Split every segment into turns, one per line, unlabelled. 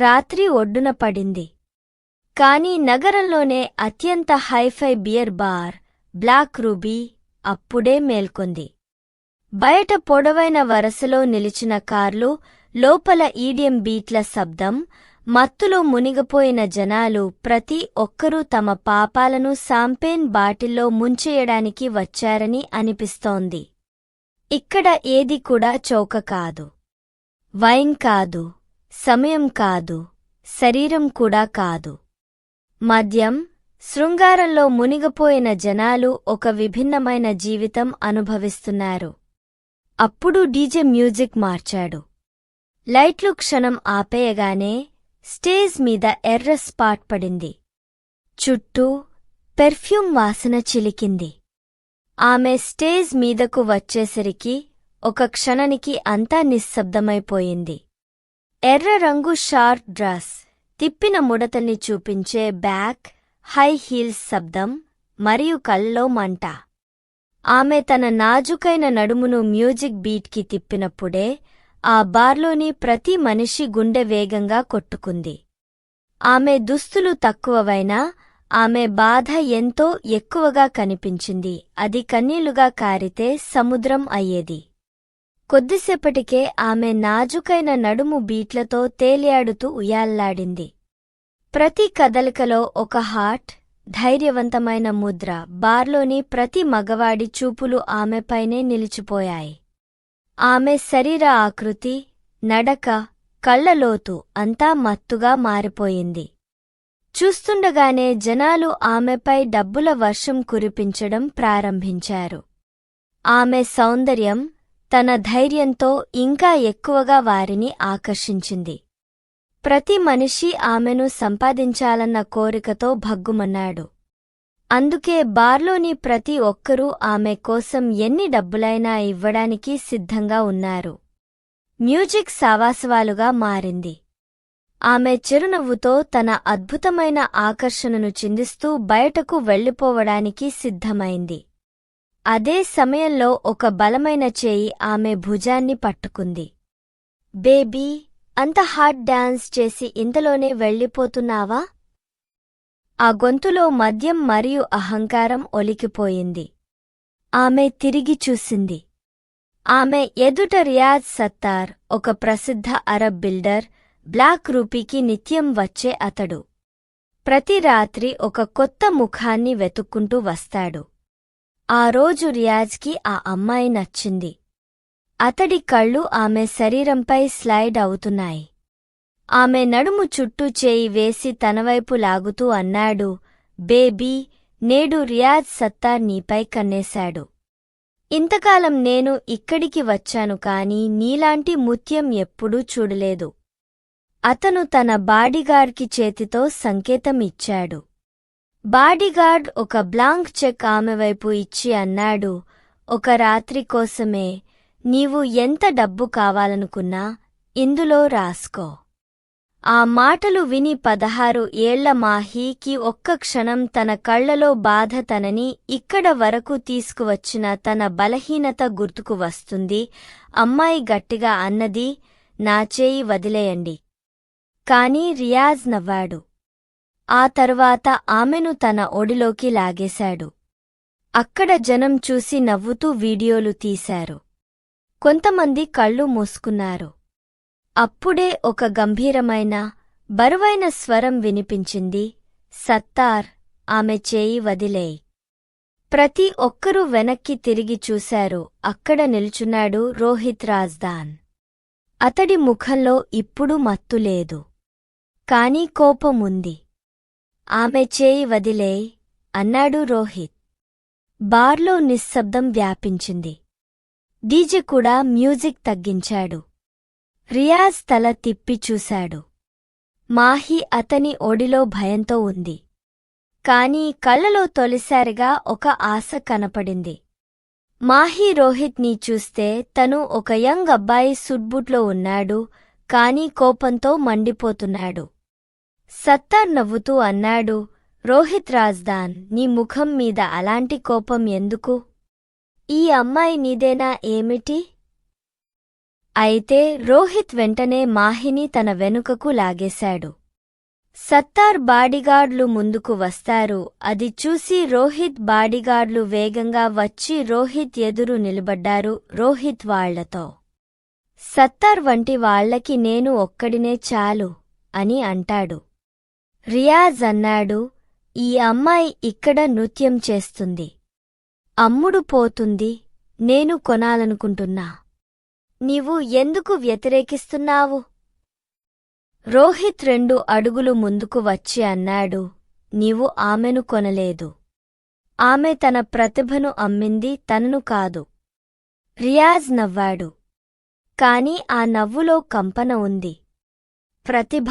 రాత్రి ఒడ్డున పడింది. కాని నగరంలోనే అత్యంత hi fi beer bar black ruby అప్పుడే మేల్కొంది. బయట పొడవైన వరసలో నిలిచిన కార్లు లోపల ఈడియం బీట్ల శబ్దం మత్తులో మునిగిపోయిన జనాలు ప్రతి ఒక్కరూ తమ పాపాలను సాంపేన్ బాటిల్లో ముంచేయడానికి వచ్చారని అనిపిస్తోంది. ఇక్కడ ఏది కూడా చౌక కాదు. వైన్ కాదు. సమయం కాదు శరీరం కూడా కాదు. మద్యం శృంగారంలో మునిగిపోయిన జనాలు ఒక విభిన్నమైన జీవితం అనుభవిస్తున్నారు. అప్పుడు డీజే మ్యూజిక్ మార్చాడు. లైట్లు క్షణం ఆపేయగానే స్టేజ్ మీద ఎర్ర స్పాట్ పడింది. చుట్టూ పెర్ఫ్యూమ్ వాసన చిలికింది. ఆమె స్టేజ్ మీదకు వచ్చేసరికి ఒక క్షణనికి అంతా నిశ్శబ్దమైపోయింది. ఎర్ర రంగు షార్ట్ డ్రెస్. తిప్పిన ముడతని చూపించే బ్యాక్ హై హీల్స్ శబ్దం మరియు కళ్ళలో మంట. ఆమె తన నాజుకైన నడుమును మ్యూజిక్ బీట్కి తిప్పినప్పుడే ఆ బార్లోని ప్రతి మనిషి గుండె వేగంగా కొట్టుకుంది. ఆమె దుస్తులు తక్కువవైనా ఆమె బాధ ఎంతో ఎక్కువగా కనిపించింది. అది కన్నీళ్ళుగా కారితే సముద్రం అయ్యేది. కొద్దిసేపటికే ఆమె నాజుకైన నడుము బీట్లతో తేలియాడుతూ ఉయాల్లాడింది ప్రతి కదలికలో ఒక హార్ట్ ధైర్యవంతమైన ముద్ర బార్లోని ప్రతి మగవాడి చూపులు ఆమెపైనే నిలిచిపోయాయి. ఆమె శరీర ఆకృతి నడక కళ్ళలోతు అంతా మత్తుగా మారిపోయింది. చూస్తుండగానే జనాలు ఆమెపై డబ్బుల వర్షం కురిపించడం ప్రారంభించారు. ఆమె సౌందర్యం తన ధైర్యంతో ఇంకా ఎక్కువగా వారిని ఆకర్షించింది. ప్రతి మనిషి ఆమెను సంపాదించాలన్న కోరికతో భగ్గుమన్నాడు. అందుకే బార్లోని ప్రతి ఒక్కరూ ఆమె కోసం ఎన్ని డబ్బులైనా ఇవ్వడానికి సిద్ధంగా ఉన్నారు. మ్యూజిక్ సావాసవాలుగా మారింది. ఆమె చిరునవ్వుతో తన అద్భుతమైన ఆకర్షణను చిందిస్తూ బయటకు వెళ్ళిపోవడానికి సిద్ధమైంది. అదే సమయంలో ఒక బలమైన చేయి ఆమె భుజాన్ని పట్టుకుంది. బేబీ అంత హాట్ డాన్స్ చేసి ఇంతలోనే వెళ్ళిపోతున్నావా? ఆ గొంతులో మద్యం మరియు అహంకారం ఒలికిపోయింది. ఆమె తిరిగి చూసింది. ఆమె ఎదుట రియాజ్ సత్తార్ ఒక ప్రసిద్ధ అరబ్ బిల్డర్ బ్లాక్ రూపీకి నిత్యం వచ్చే అతడు. ప్రతి రాత్రి ఒక కొత్త ముఖాన్ని వెతుక్కుంటూ వస్తాడు. ఆ రోజు రియాజ్కి ఆ అమ్మాయి నచ్చింది. అతడి కళ్ళు ఆమె శరీరంపై స్లైడ్ అవుతున్నాయి. ఆమె నడుము చుట్టూ చేయి వేసి తనవైపు లాగుతూ అన్నాడు బేబీ నేడు రియాజ్ సత్తా నీపై కన్నేశాడు. ఇంతకాలం నేను ఇక్కడికి వచ్చాను కాని నీలాంటి ముత్యం ఎప్పుడూ చూడలేదు. అతను తన బాడీగార్కి చేతితో సంకేతం ఇచ్చాడు బాడీగార్డ్ ఒక బ్లాంక్ చెక్ ఆమె వైపు ఇచ్చి అన్నాడు ఒక రాత్రి కోసమే. నీవు ఎంత డబ్బు కావాలనుకున్నా ఇందులో రాసుకో. ఆ మాటలు విని పదహారు ఏళ్ళ మాహీకి ఒక్క క్షణం తన కళ్ళలో బాధ తనని ఇక్కడ వరకు తీసుకువచ్చిన తన బలహీనత గుర్తుకు వస్తుంది. అమ్మాయి గట్టిగా అన్నది నా చేయి వదిలేయండి. కాని రియాజ్ నవ్వాడు. ఆ తరువాత ఆమెను తన ఒడిలోకి లాగేశాడు. అక్కడ జనం చూసి నవ్వుతూ వీడియోలు తీశారు. కొంతమంది కళ్ళు మూసుకున్నారు. అప్పుడే ఒక గంభీరమైన బరువైన స్వరం వినిపించింది సత్తార్ ఆమె చేయి వదిలేయ్. ప్రతి ఒక్కరూ వెనక్కి తిరిగి చూశారు. అక్కడ నిల్చున్నాడు రోహిత్ రాజ్దాన్ అతడి ముఖంలో ఇప్పుడు మత్తులేదు కాని కోపముంది. ఆమె చేయి వదిలేయ్ అన్నాడు రోహిత్. బార్లో నిశ్శబ్దం వ్యాపించింది. డీజే కూడా మ్యూజిక్ తగ్గించాడు. రియాజ్ తల తిప్పి చూశాడు. మాహి అతని ఒడిలో భయంతో ఉంది. కాని కళ్ళలో తొలిసారిగా ఒక ఆశ కనపడింది. మాహి రోహిత్ని చూస్తే తను ఒక యంగ్ అబ్బాయి సుడ్బుట్లో ఉన్నాడు కాని కోపంతో మండిపోతున్నాడు. సత్తార్ నవ్వుతూ అన్నాడు రోహిత్ రాజ్దాన్ నీ ముఖం మీద అలాంటి కోపం ఎందుకు? ఈ అమ్మాయి నీదేనా ఏమిటి? అయితే రోహిత్ వెంటనే మాహిని తన వెనుకకు లాగేశాడు. సత్తార్ బాడీగార్డ్లు ముందుకు వస్తారు అది చూసి రోహిత్ బాడీగార్డ్లు వేగంగా వచ్చి రోహిత్ ఎదురు నిలబడ్డారు రోహిత్ వాళ్ళతో. సత్తార్ వంటి వాళ్ళకి నేను ఒక్కడినే చాలు అని అంటాడు. రియాజ్ అన్నాడు ఈ అమ్మాయి ఇక్కడ నృత్యం చేస్తుంది. అమ్ముడు పోతుంది నేను కొనాలనుకుంటున్నా. నీవు ఎందుకు వ్యతిరేకిస్తున్నావు? రోహిత్ రెండు అడుగులు ముందుకు వచ్చి అన్నాడు నీవు ఆమెను కొనలేదు. ఆమె తన ప్రతిభను అమ్మింది తనను కాదు. రియాజ్ నవ్వాడు. కాని ఆ నవ్వులో కంపన ఉంది. ప్రతిభ?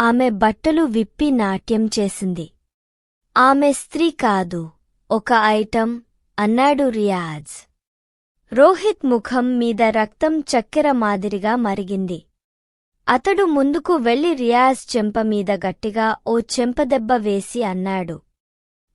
ఆమె బట్టలు విప్పి నాట్యం చేసింది. ఆమె స్త్రీ కాదు ఒక ఐటం అన్నాడు రియాజ్. రోహిత్ ముఖం మీద రక్తం చక్కెర మాదిరిగా మరిగింది. అతడు ముందుకు వెళ్ళి రియాజ్ చెంప మీద గట్టిగా ఓ చెంపదెబ్బ వేసి అన్నాడు.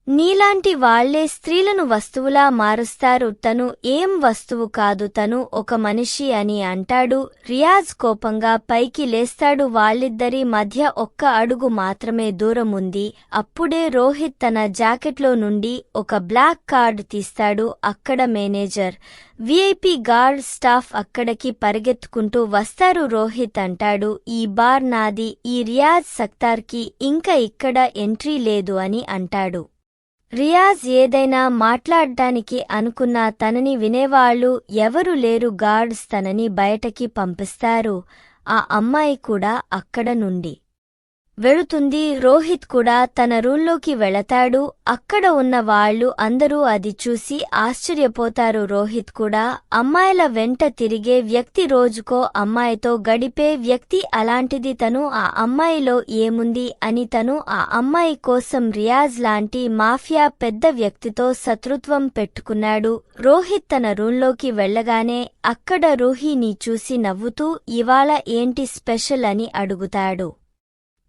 నీలాంటి వాళ్ళే స్త్రీలను వస్తువులా మారుస్తారు. తను ఏం వస్తువు కాదు తను ఒక మనిషి అని అంటాడు. రియాజ్ కోపంగా పైకి లేస్తాడు. వాళ్ళిద్దరి మధ్య ఒక్క అడుగు మాత్రమే దూరముంది. అప్పుడే రోహిత్ తన జాకెట్లో నుండి ఒక బ్లాక్ కార్డ్ తీస్తాడు. అక్కడ మేనేజర్ విఐపి గార్డ్ స్టాఫ్ అక్కడికి పరిగెత్తుకుంటూ వస్తారు రోహిత్ అంటాడు. ఈ బార్ నాది ఈ రియాజ్ సక్తార్కి ఇంకా ఇక్కడ ఎంట్రీ లేదు అని అంటాడు. రియాజ్ ఏదైనా మాట్లాడ్డానికి అనుకున్నా తనని వినేవాళ్ళు ఎవరు లేరు గార్డ్స్ తనని బయటకి పంపిస్తారు. ఆ అమ్మాయి కూడా అక్కడ నుండి వెళుతుంది. రోహిత్ కూడా తన రూంలోకి వెళతాడు. అక్కడ ఉన్న వాళ్ళు అందరూ అది చూసి ఆశ్చర్యపోతారు. రోహిత్ కూడా అమ్మాయిల వెంట తిరిగే వ్యక్తి రోజుకో అమ్మాయితో గడిపే వ్యక్తి అలాంటిది తను. ఆ అమ్మాయిలో ఏముంది అని తను ఆ అమ్మాయి కోసం రియాజ్ లాంటి మాఫియా పెద్ద వ్యక్తితో శత్రుత్వం పెట్టుకున్నాడు. రోహిత్ తన రూంలోకి వెళ్ళగానే అక్కడ రూహీని చూసి నవ్వుతూ ఇవాళ ఏంటి స్పెషల్? అని అడుగుతాడు.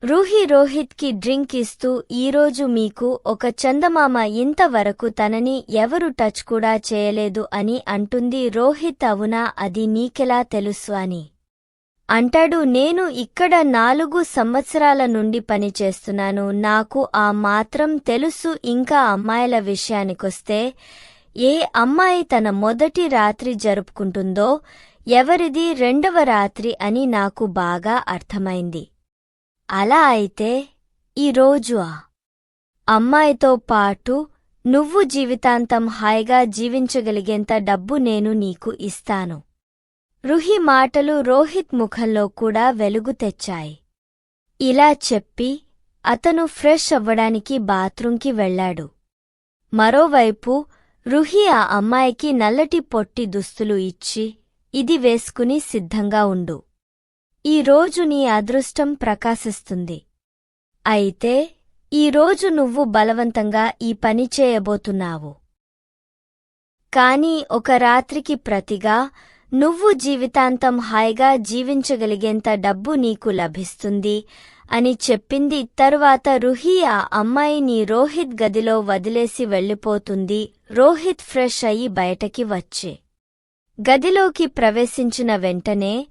రూహి రోహిత్కి డ్రింక్ ఇస్తూ ఈరోజు మీకు ఒక చందమామ ఇంతవరకు తనని ఎవరు టచ్ కూడా చేయలేదు అని అంటుంది రోహిత్. అవునా? అది నీకెలా తెలుసు అని. అంటాడు నేను ఇక్కడ నాలుగు సంవత్సరాల నుండి పనిచేస్తున్నాను నాకు ఆ మాత్రం తెలుసు. ఇంకా అమ్మాయిల విషయానికొస్తే ఏ అమ్మాయి తన మొదటి రాత్రి జరుపుకుంటుందో ఎవరిది రెండవ రాత్రి అని నాకు బాగా అర్థమైంది. అలా అయితే ఈరోజు ఆ. అమ్మాయితో పాటు నువ్వు జీవితాంతం హాయిగా జీవించగలిగేంత డబ్బు నేను నీకు ఇస్తాను. రుహి మాటలు రోహిత్ ముఖంలో కూడా వెలుగు తెచ్చాయి. ఇలా చెప్పి అతను ఫ్రెష్ అవ్వడానికి బాత్రూంకి వెళ్ళాడు మరోవైపు రుహి ఆ అమ్మాయికి నల్లటి పొట్టి దుస్తులు ఇచ్చి ఇది వేసుకుని సిద్ధంగా ఉండు. ఈ రోజు నీ అదృష్టం ప్రకాశిస్తుంది. అయితే ఈరోజు నువ్వు బలవంతంగా ఈ పని చేయబోతున్నావు. కాని ఒక రాత్రికి ప్రతిగా నువ్వు జీవితాంతం హాయిగా జీవించగలిగేంత డబ్బు నీకు లభిస్తుంది అని చెప్పింది తరువాత రుహి ఆ అమ్మాయిని రోహిత్ గదిలో వదిలేసి వెళ్ళిపోతుంది. రోహిత్ ఫ్రెష్ అయి బయటకి వచ్చే గదిలోకి ప్రవేశించిన వెంటనే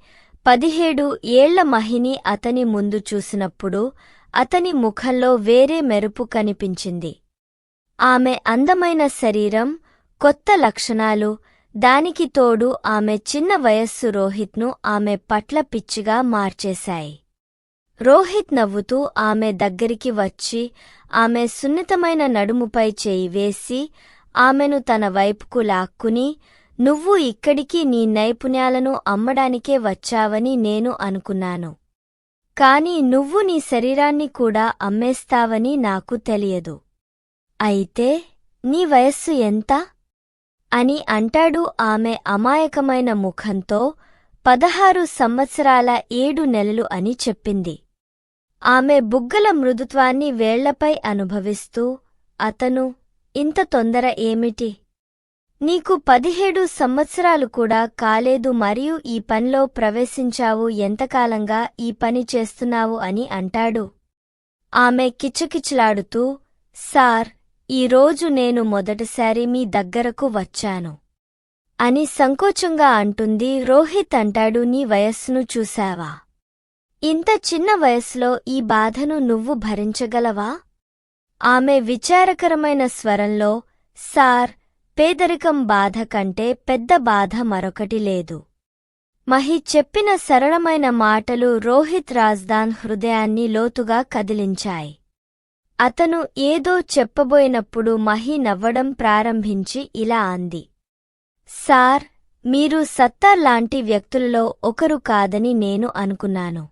పదిహేడు ఏళ్ళ మహిని అతని ముందు చూసినప్పుడు అతని ముఖంలో వేరే మెరుపు కనిపించింది. ఆమె అందమైన శరీరం కొత్త లక్షణాలు దానికి తోడు ఆమె చిన్న వయస్సు రోహిత్ను ఆమె పట్ల పిచ్చిగా మార్చేశాయి. రోహిత్ నవ్వుతూ ఆమె దగ్గరికి వచ్చి ఆమె సున్నితమైన నడుముపై చేయి వేసి ఆమెను తన వైపుకు లాక్కుని నువ్వు ఇక్కడికి నీ నైపుణ్యాలను అమ్మడానికే వచ్చావని నేను అనుకున్నాను. కాని నువ్వు నీ శరీరాన్ని కూడా అమ్మేస్తావని నాకు తెలియదు. అయితే నీ వయస్సు ఎంత? అని అంటాడు ఆమె అమాయకమైన ముఖంతో పదహారు సంవత్సరాల ఏడు నెలలు అని చెప్పింది. ఆమె బుగ్గల మృదుత్వాన్ని వేళ్ళపై అనుభవిస్తూ అతను ఇంత తొందర ఏమిటి? నీకు పదిహేడు సంవత్సరాలు కూడా కాలేదు మరియు ఈ పనిలో ప్రవేశించావు ఎంతకాలంగా ఈ పని చేస్తున్నావు అని అంటాడు. ఆమె కిచకిచలాడుతూ సార్ ఈరోజు నేను మొదటిసారి మీ దగ్గరకు వచ్చాను అని సంకోచంగా అంటుంది రోహిత్ అంటాడు నీ వయస్సును చూశావా? ఇంత చిన్న వయస్సులో ఈ బాధను నువ్వు భరించగలవా? ఆమె విచారకరమైన స్వరంలో సార్ పేదరికం బాధ కంటే పెద్ద బాధ మరొకటి లేదు. మహి చెప్పిన సరళమైన మాటలు రోహిత్ రాజ్దాన్ హృదయాన్ని లోతుగా కదిలించాయి. అతను ఏదో చెప్పబోయినప్పుడు మహి నవ్వడం ప్రారంభించి ఇలా అంది. సార్ మీరు సత్తార్ లాంటి వ్యక్తులలో ఒకరు కాదని నేను అనుకున్నాను.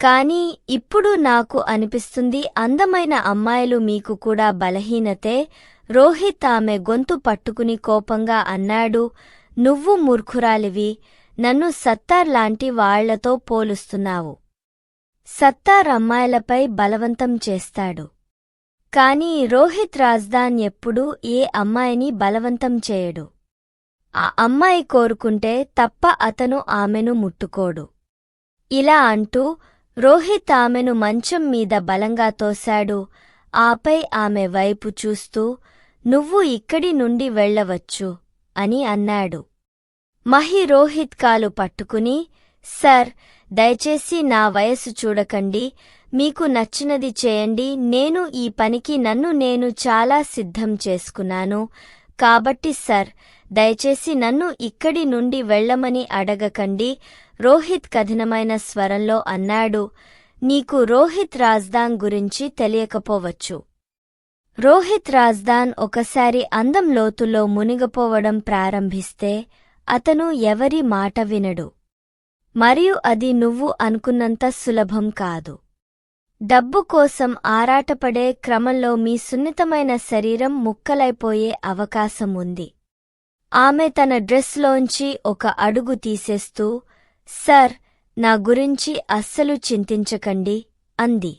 కాని ఇప్పుడు నాకు అనిపిస్తుంది అందమైన అమ్మాయిలు మీకు కూడా బలహీనతే రోహిత్ ఆమె గొంతు పట్టుకుని కోపంగా అన్నాడు నువ్వు మూర్ఖురాలివి. నన్ను సత్తార్ లాంటి వాళ్ళతో పోలుస్తున్నావు. సత్తార్ అమ్మాయిలపై బలవంతం చేస్తాడు. కాని రోహిత్ రాజ్దాన్ ఎప్పుడూ ఏ అమ్మాయిని బలవంతం చేయడు. ఆ అమ్మాయి కోరుకుంటే తప్ప అతను ఆమెను ముట్టుకోడు. ఇలా అంటూ రోహిత్ ఆమెను మంచం మీద బలంగా తోశాడు. ఆపై ఆమె వైపు చూస్తూ నువ్వు ఇక్కడి నుండి వెళ్ళవచ్చు అని అన్నాడు. మహి రోహిత్ కాలు పట్టుకుని సర్ దయచేసి నా వయసు చూడకండి. మీకు నచ్చినది చేయండి. నేను ఈ పనికి నన్ను నేను చాలా సిద్ధం చేసుకున్నాను. కాబట్టి సర్ దయచేసి నన్ను ఇక్కడి నుండి వెళ్ళమని అడగకండి. రోహిత్ కఠినమైన స్వరంలో అన్నాడు. నీకు రోహిత్ రాజ్దాంగ్ గురించి తెలియకపోవచ్చు. రోహిత్ రాజ్దాన్ ఒకసారి అందం లోతులో మునిగపోవడం ప్రారంభిస్తే అతను ఎవరి మాట వినడు. మరియు అది నువ్వు అనుకున్నంత సులభం కాదు. డబ్బు కోసం ఆరాటపడే క్రమంలో మీ సున్నితమైన శరీరం ముక్కలైపోయే అవకాశం ఉంది. ఆమె తన డ్రెస్లోంచి ఒక అడుగు తీసేస్తూ సర్ నా గురించి అస్సలు చింతించకండి అంది.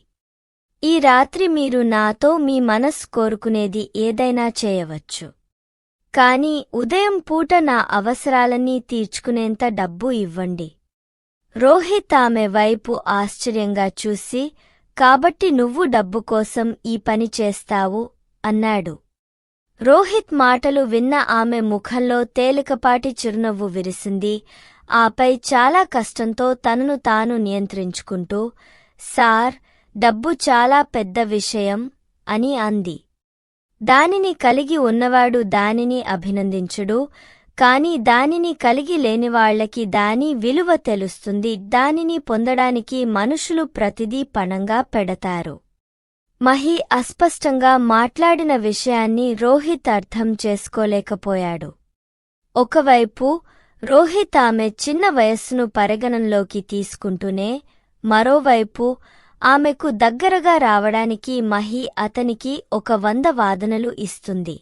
ఈ రాత్రి మీరు నాతో మీ మనస్ కోరుకునేది ఏదైనా చేయవచ్చు. కాని ఉదయం పూట నా అవసరాలన్నీ తీర్చుకునేంత డబ్బు ఇవ్వండి. రోహిత్ ఆమె వైపు ఆశ్చర్యంగా చూసి కాబట్టి నువ్వు డబ్బు కోసం ఈ పని చేస్తావు? అన్నాడు. రోహిత్ మాటలు విన్న ఆమె ముఖంలో తేలికపాటి చిరునవ్వు విరిసింది. ఆపై చాలా కష్టంతో తనను తాను నియంత్రించుకుంటూ సార్ డబ్బు చాలా పెద్ద విషయం అని అంది. దానిని కలిగి ఉన్నవాడు దానిని అభినందించుడు కాని దానిని కలిగి లేనివాళ్ళకి దాని విలువ తెలుస్తుంది. దానిని పొందడానికి మనుషులు ప్రతిదీ పణంగా పెడతారు. మహి అస్పష్టంగా మాట్లాడిన విషయాన్ని రోహిత్ అర్థం చేసుకోలేకపోయాడు. ఒకవైపు రోహిత్ ఆమె చిన్న వయస్సును పరిగణంలోకి తీసుకుంటూనే మరోవైపు ఆమెకు దగ్గరగా రావడానికి మహి అతనికి ఒక వంద వాదనలు ఇస్తుంది.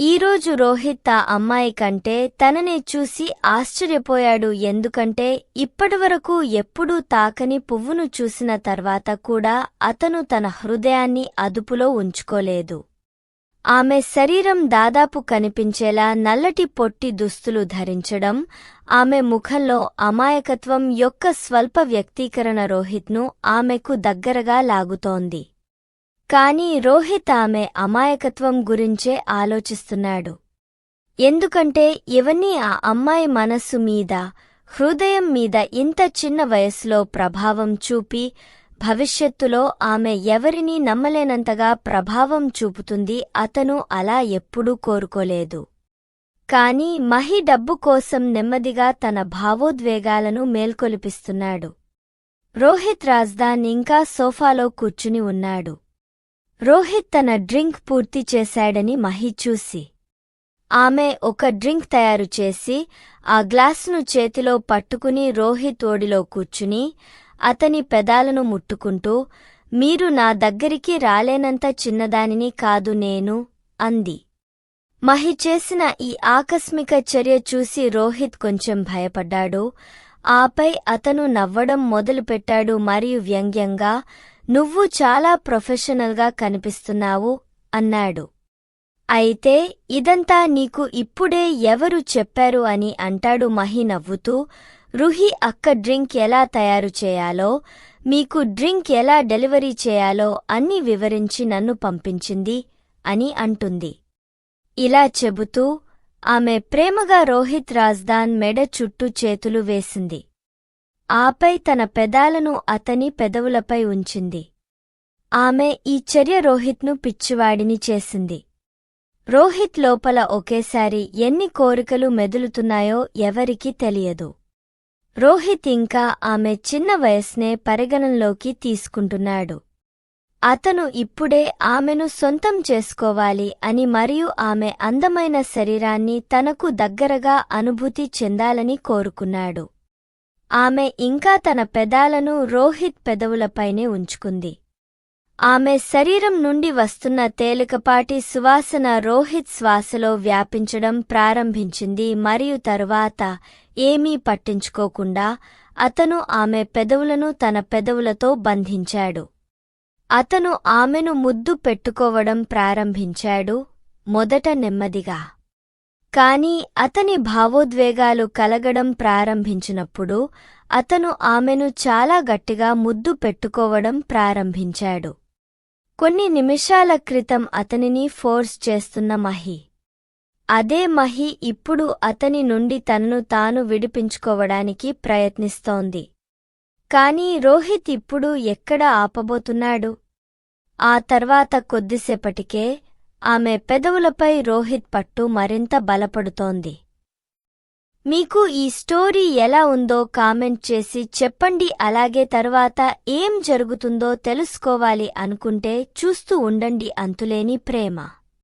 ఈరోజు రోహిత్ ఆ అమ్మాయి కంటే తననే చూసి ఆశ్చర్యపోయాడు ఎందుకంటే ఇప్పటివరకు ఎప్పుడూ తాకని పువ్వును చూసిన తర్వాత కూడా అతను తన హృదయాన్ని అదుపులో ఉంచుకోలేదు. ఆమె శరీరం దాదాపు కనిపించేలా నల్లటి పొట్టి దుస్తులు ధరించడం ఆమె ముఖంలో అమాయకత్వం యొక్క స్వల్ప వ్యక్తీకరణ రోహిత్ను ఆమెకు దగ్గరగా లాగుతోంది. కాని రోహిత్ ఆమె అమాయకత్వం గురించే ఆలోచిస్తున్నాడు. ఎందుకంటే ఇవన్నీ ఆ అమ్మాయి మనస్సు మీద హృదయం మీద ఇంత చిన్న వయసులో ప్రభావం చూపి భవిష్యత్తులో ఆమె ఎవరినీ నమ్మలేనంతగా ప్రభావం చూపుతుంది అతను అలా ఎప్పుడూ కోరుకోలేదు. కాని మహి డబ్బు కోసం నెమ్మదిగా తన భావోద్వేగాలను మేల్కొలిపిస్తున్నాడు. రోహిత్ రాజ్దాన్ ఇంకా సోఫాలో కూర్చుని ఉన్నాడు. రోహిత్ తన డ్రింక్ పూర్తి చేశాడని మహి చూసి. ఆమె ఒక డ్రింక్ తయారు చేసి ఆ గ్లాసును చేతిలో పట్టుకుని రోహిత్ ఓడిలో కూర్చుని అతని పెదాలను ముట్టుకుంటూ మీరు నా దగ్గరికి రాలేనంత చిన్నదానిని కాదు నేను అంది. మహి చేసిన ఈ ఆకస్మిక చర్య చూసి రోహిత్ కొంచెం భయపడ్డాడు. ఆపై అతను నవ్వడం మొదలుపెట్టాడు మరియు వ్యంగ్యంగా నువ్వు చాలా ప్రొఫెషనల్గా కనిపిస్తున్నావు అన్నాడు. అయితే ఇదంతా నీకు ఇప్పుడే ఎవరు చెప్పారు అని అంటాడు మహి నవ్వుతూ రుహి అక్క డ్రింక్ ఎలా తయారు చేయాలో మీకు డ్రింక్ ఎలా డెలివరీ చేయాలో అన్ని వివరించి నన్ను పంపించింది అని అంటుంది. ఇలా చెబుతూ ఆమె ప్రేమగా రోహిత్ రాజ్దాన్ మెడ చుట్టూ చేతులు వేసింది. ఆపై తన పెదాలను అతని పెదవులపై ఉంచింది. ఆమె ఈ చర్య రోహిత్ను పిచ్చివాడిని చేసింది. రోహిత్ లోపల ఒకేసారి ఎన్ని కోరికలు మెదులుతున్నాయో ఎవరికీ తెలియదు. రోహిత్ ఇంకా ఆమె చిన్న వయస్నే పరిగణంలోకి తీసుకుంటున్నాడు. అతను ఇప్పుడే ఆమెను సొంతం చేసుకోవాలి అని మరియు ఆమె అందమైన శరీరాన్ని తనకు దగ్గరగా అనుభూతి చెందాలని కోరుకున్నాడు. ఆమె ఇంకా తన పెదాలను రోహిత్ పెదవులపైనే ఉంచుకుంది. ఆమె శరీరం నుండి వస్తున్న తేలికపాటి సువాసన రోహిత్ శ్వాసలో వ్యాపించడం ప్రారంభించింది మరియు తరువాత ఏమీ పట్టించుకోకుండా అతను ఆమె పెదవులను తన పెదవులతో బంధించాడు. అతను ఆమెను ముద్దు పెట్టుకోవడం ప్రారంభించాడు మొదట నెమ్మదిగా. కాని అతని భావోద్వేగాలు కలగడం ప్రారంభించినప్పుడు అతను ఆమెను చాలా గట్టిగా ముద్దు పెట్టుకోవడం ప్రారంభించాడు. కొన్ని నిమిషాల క్రితం అతనిని ఫోర్స్ చేస్తున్న మహి అదే మహి ఇప్పుడు అతని నుండి తనను తాను విడిపించుకోవడానికి ప్రయత్నిస్తోంది. కాని రోహిత్ ఇప్పుడు ఎక్కడ ఆపబోతున్నాడు? ఆ తర్వాత కొద్దిసేపటికే ఆమె పెదవులపై రోహిత్ పట్టు మరింత బలపడుతోంది. మీకు ఈ స్టోరీ ఎలా ఉందో కామెంట్ చేసి చెప్పండి అలాగే తర్వాత ఏం జరుగుతుందో తెలుసుకోవాలి అనుకుంటే చూస్తూ ఉండండి అంతులేని ప్రేమ.